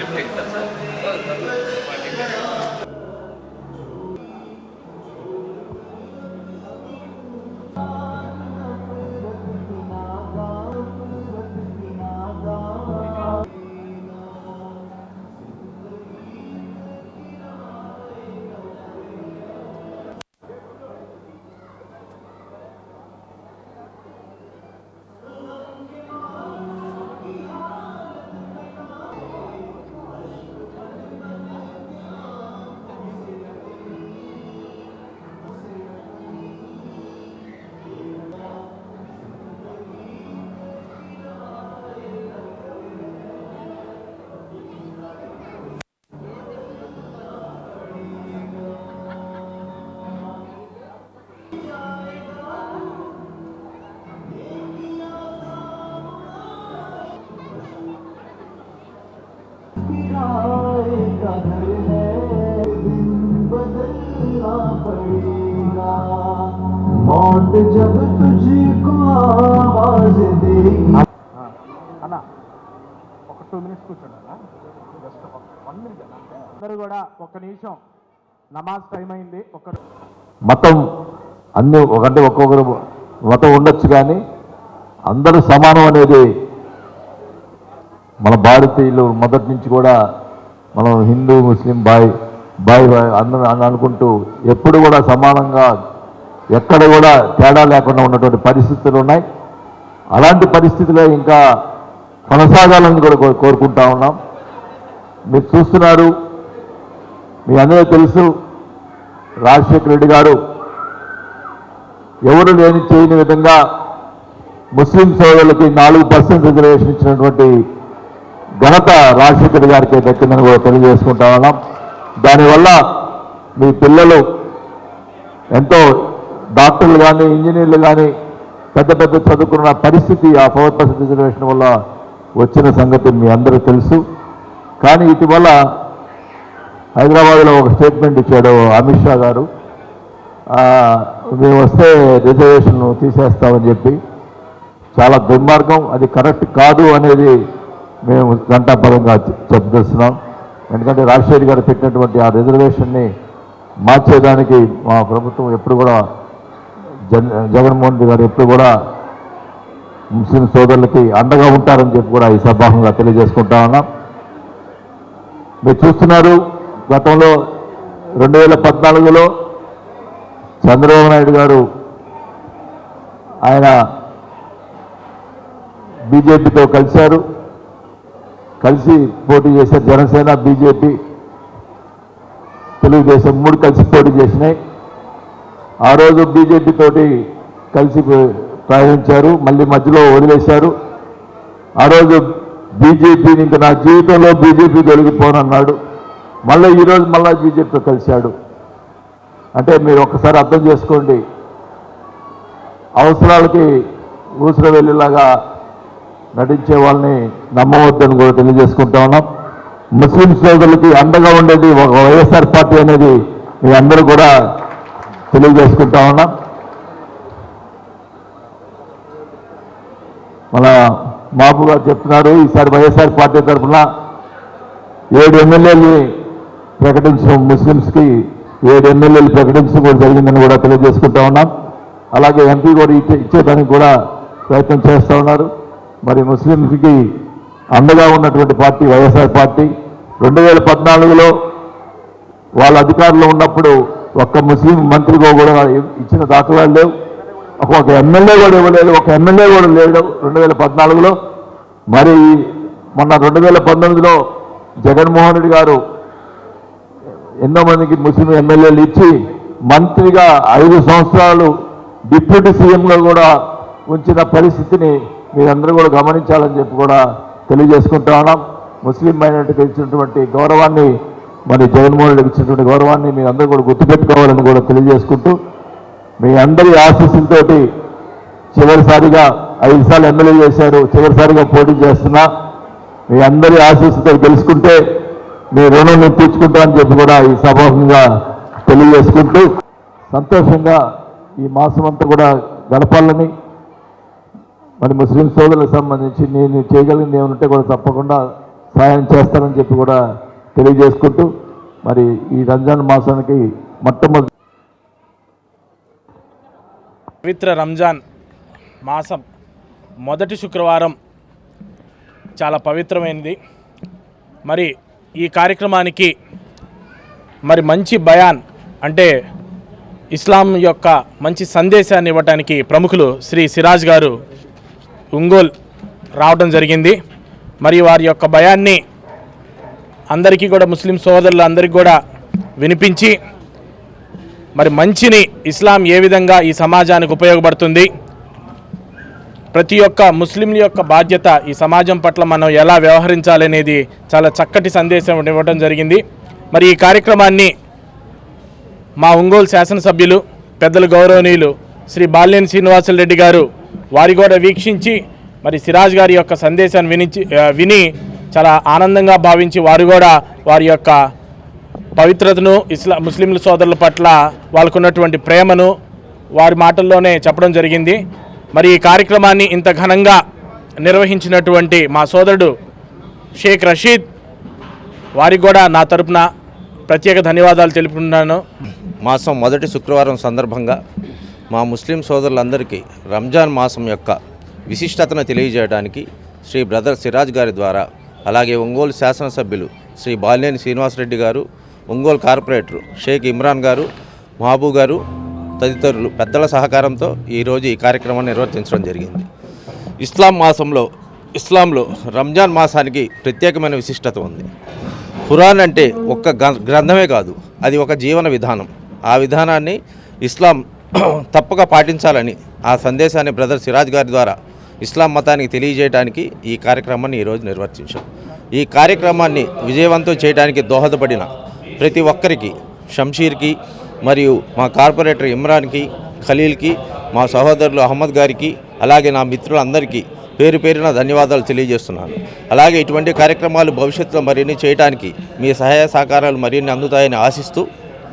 옆에 있다. जब तुझको आवाज देगी అన్న ఒక టూ మినిట్స్ కూర్చోండి అన్న జస్ట్ వన్ మినిట్ అన్న అందరూ కూడా ఒక నిమిషం నమాజ్ టైం అయింది ఒక మతం అన్ని ఒకంటే ఒక్కొక్కరు మతం ఉండొచ్చు కానీ అందరూ సమానం అనేది మన భారతీయులు మొదటి నుంచి కూడా మనం హిందూ ముస్లిం బాయ్ బాయ్ బాయ్ అందరూ అని అనుకుంటూ ఎప్పుడు కూడా సమానంగా ఎక్కడ కూడా తేడా లేకుండా ఉన్నటువంటి పరిస్థితులు ఉన్నాయి. అలాంటి పరిస్థితిలో ఇంకా కొనసాగాలని కూడా కోరుకుంటా ఉన్నాం. మీరు చూస్తున్నారు మీ అందరూ తెలుసు రాజశేఖర రెడ్డి గారు ఎవరు లేని చేయని విధంగా ముస్లిం సోదరులకి నాలుగు పర్సెంట్ రిజర్వేషన్ ఇచ్చినటువంటి ఘనత రాజశేఖర్ గారికి దక్కిందని కూడా తెలియజేసుకుంటా ఉన్నాం. దానివల్ల మీ పిల్లలు ఎంతో డాక్టర్లు కానీ ఇంజనీర్లు కానీ పెద్ద పెద్ద చదువుకున్న పరిస్థితి ఆ పవర్ పర్సెంట్ రిజర్వేషన్ వల్ల వచ్చిన సంగతి మీ అందరూ తెలుసు. కానీ ఇటీవల హైదరాబాద్లో ఒక స్టేట్మెంట్ ఇచ్చాడు అమిత్ షా గారు. మేము వస్తే రిజర్వేషన్ తీసేస్తామని చెప్పి. చాలా దుర్మార్గం అది కరెక్ట్ కాదు అనేది మేము గంటాపరంగా చెప్పేస్తున్నాం ఎందుకంటే రాజశేఖర్ గారు పెట్టినటువంటి ఆ రిజర్వేషన్ని మార్చేదానికి మా ప్రభుత్వం ఎప్పుడు కూడా జన్ జగన్మోహన్ రెడ్డి గారు ఎప్పుడు కూడా ముస్లిం సోదరులకి అండగా ఉంటారని చెప్పి కూడా ఈ సభాహంగా తెలియజేసుకుంటా ఉన్నాం. మీరు చూస్తున్నారు గతంలో రెండు వేల పద్నాలుగులో చంద్రబాబు నాయుడు గారు ఆయన బీజేపీతో కలిశారు. కలిసి పోటీ చేశారు జనసేన బీజేపీ తెలుగుదేశం మూడు కలిసి పోటీ చేసినాయి. ఆ రోజు బీజేపీ తోటి కలిసి ప్రయాణించారు మళ్ళీ మధ్యలో వదిలేశారు. ఆ రోజు బీజేపీని ఇంకా నా జీవితంలో బీజేపీ తొలగిపోనన్నాడు. మళ్ళీ ఈరోజు మళ్ళీ బీజేపీతో కలిశాడు. అంటే మీరు ఒక్కసారి అర్థం చేసుకోండి. అవసరాలకి ఊసర వెళ్ళేలాగా నటించే వాళ్ళని నమ్మవద్దని కూడా తెలియజేసుకుంటా ఉన్నాం. ముస్లిం సోదరులకి అండగా ఉండేది ఒక వైఎస్ఆర్ పార్టీ అనేది మీ అందరూ కూడా తెలియజేసుకుంటా ఉన్నాం. మన మాపు గారు చెప్తున్నారు ఈసారి వైఎస్ఆర్ పార్టీ తరఫున ఏడు ఎమ్మెల్యేలు ప్రకటించడం ముస్లిమ్స్కి ఏడు ఎమ్మెల్యేలు ప్రకటించడం కూడా జరిగిందని కూడా తెలియజేసుకుంటా ఉన్నాం. అలాగే ఎంపీ కూడా ఇచ్చే ఇచ్చేదానికి కూడా ప్రయత్నం చేస్తూ ఉన్నారు. మరి ముస్లింస్కి అండగా ఉన్నటువంటి పార్టీ వైఎస్ఆర్ పార్టీ రెండు వేల పద్నాలుగులో వాళ్ళ అధికారంలో ఉన్నప్పుడు ఒక్క ముస్లిం మంత్రిగా కూడా ఇచ్చిన దాఖలాలు లేవు. ఒక ఎమ్మెల్యే కూడా ఇవ్వలేదు ఒక ఎమ్మెల్యే కూడా లేడు రెండు వేల పద్నాలుగులో. మరి మొన్న రెండు వేల పంతొమ్మిదిలో జగన్మోహన్ రెడ్డి గారు ఎన్నో మందికి ముస్లిం ఎమ్మెల్యేలు ఇచ్చి మంత్రిగా ఐదు సంవత్సరాలు డిప్యూటీ సీఎంగా కూడా ఉంచిన పరిస్థితిని మీరందరూ కూడా గమనించాలని చెప్పి కూడా తెలియజేసుకుంటా ఉన్నాం ముస్లిం మైనార్టీకి ఇచ్చినటువంటి గౌరవాన్ని మరి జగన్మోహన్ రెడ్డికి ఇచ్చినటువంటి గౌరవాన్ని మీరు అందరూ కూడా గుర్తుపెట్టుకోవాలని కూడా తెలియజేసుకుంటూ మీ అందరి ఆశీస్సులతోటి చివరిసారిగా ఐదు సార్లు ఎమ్మెల్యే చేశారు చివరిసారిగా పోటీ చేస్తున్నా మీ అందరి ఆశీస్సుతో తెలుసుకుంటే మీ రుణం నేను తీర్చుకుంటామని చెప్పి కూడా ఈ సభాముఖంగా తెలియజేసుకుంటూ సంతోషంగా ఈ మాసం అంతా కూడా గడపాలని మరి ముస్లిం సోదరులకు సంబంధించి నేను చేయగలిగింది ఏమంటే కూడా తప్పకుండా సహాయం చేస్తానని చెప్పి కూడా తెలియజేసుకుంటూ మరి ఈ రంజాన్ మాసానికి మొట్టమొదటి పవిత్ర రంజాన్ మాసం మొదటి శుక్రవారం చాలా పవిత్రమైనది. మరి ఈ కార్యక్రమానికి మరి మంచి బయాన్ అంటే ఇస్లాం యొక్క మంచి సందేశాన్ని ఇవ్వటానికి ప్రముఖులు శ్రీ సిరాజ్ గారు ఒంగోల్ రావడం జరిగింది. మరి వారి యొక్క భయాన్ని అందరికీ కూడా ముస్లిం సోదరులు అందరికీ కూడా వినిపించి మరి మంచిని ఇస్లాం ఏ విధంగా ఈ సమాజానికి ఉపయోగపడుతుంది ప్రతి ఒక్క ముస్లింల యొక్క బాధ్యత ఈ సమాజం పట్ల మనం ఎలా వ్యవహరించాలనేది చాలా చక్కటి సందేశం ఇవ్వడం జరిగింది. మరి ఈ కార్యక్రమాన్ని మా ఒంగోలు శాసనసభ్యులు పెద్దలు గౌరవనీయులు శ్రీ బాల్యని శ్రీనివాసులరెడ్డి గారు వారి కూడా వీక్షించి మరి సిరాజ్ గారి యొక్క సందేశాన్ని వినిచి విని చాలా ఆనందంగా భావించి వారు కూడా వారి యొక్క పవిత్రతను ఇస్లా ముస్లింల సోదరుల పట్ల వాళ్ళకున్నటువంటి ప్రేమను వారి మాటల్లోనే చెప్పడం జరిగింది. మరి ఈ కార్యక్రమాన్ని ఇంత ఘనంగా నిర్వహించినటువంటి మా సోదరుడు షేక్ రషీద్ వారికి కూడా నా తరపున ప్రత్యేక ధన్యవాదాలు తెలుపుకుంటున్నాను. మాసం మొదటి శుక్రవారం సందర్భంగా మా ముస్లిం సోదరులందరికీ రంజాన్ మాసం యొక్క విశిష్టతను తెలియజేయడానికి శ్రీ బ్రదర్ సిరాజ్ గారి ద్వారా అలాగే ఒంగోలు శాసనసభ్యులు శ్రీ బాలినేని శ్రీనివాసరెడ్డి గారు ఒంగోలు కార్పొరేటర్ షేక్ ఇమ్రాన్ గారు మహబూ గారు తదితరులు పెద్దల సహకారంతో ఈరోజు ఈ కార్యక్రమాన్ని నిర్వర్తించడం జరిగింది. ఇస్లాం మాసంలో ఇస్లాంలో రంజాన్ మాసానికి ప్రత్యేకమైన విశిష్టత ఉంది. ఖురాన్ అంటే ఒక్క గ్రంథమే కాదు అది ఒక జీవన విధానం. ఆ విధానాన్ని ఇస్లాం తప్పక పాటించాలని ఆ సందేశాన్ని బ్రదర్ సిరాజ్ గారి ద్వారా ఇస్లాం మతానికి తెలియజేయడానికి ఈ కార్యక్రమాన్ని ఈరోజు నిర్వర్తించాం. ఈ కార్యక్రమాన్ని విజయవంతం చేయడానికి దోహదపడిన ప్రతి ఒక్కరికి షంషీర్కి మరియు మా కార్పొరేటర్ ఇమ్రాన్కి ఖలీల్కి మా సహోదరులు అహ్మద్ గారికి అలాగే నా మిత్రులందరికీ పేరు పేరున ధన్యవాదాలు తెలియజేస్తున్నాను. అలాగే ఇటువంటి కార్యక్రమాలు భవిష్యత్తులో మరిన్ని చేయడానికి మీ సహాయ సహకారాలు మరిన్ని అందుతాయని ఆశిస్తూ